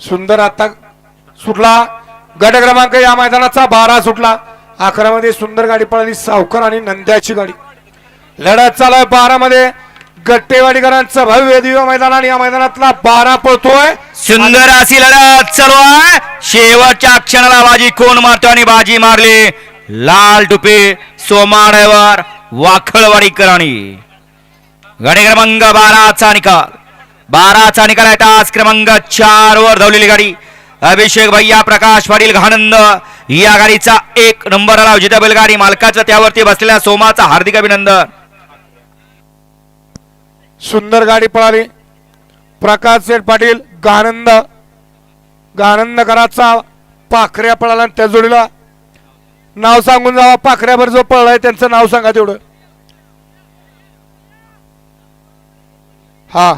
सुंदर आता सुटला. गट क्रमांक या मैदानाचा बारा सुटला. अकरा मध्ये सुंदर गाडी पळाली सावकर आणि नंद्याची गाडी. लढत चालू आहे बारा मध्ये गट्टेवाडीकरांचं भव्य दिव्य मैदान आणि या मैदानातला बारा पळतोय. सुंदर अशी लढत चालू आहे. शेवटच्या क्षणाला बाजी कोण मारतो आणि बाजी मारली. लाल टुपे सोमाड्यावर वाखळवाडीकरांनी. गाडी क्रमांक बाराचा निकाल. बाराचा निकाल आहे तास क्रमांक चार वर धावलेली गाडी. अभिषेक भैया प्रकाश पाटील घानंद या गाडीचा एक नंबर आला. जिथे बैलगाडी मालकाचा त्यावरती बसलेल्या सोमाचा हार्दिक अभिनंदन. सुंदर गाडी पळाली. प्रकाश सेठ पाटील गानंद गानंदकराचा पाखऱ्या पळाला त्या जोडीला. नाव सांगून जावा पाखऱ्यावर जो पळलाय त्यांचं नाव सांगा तेवढं. हा.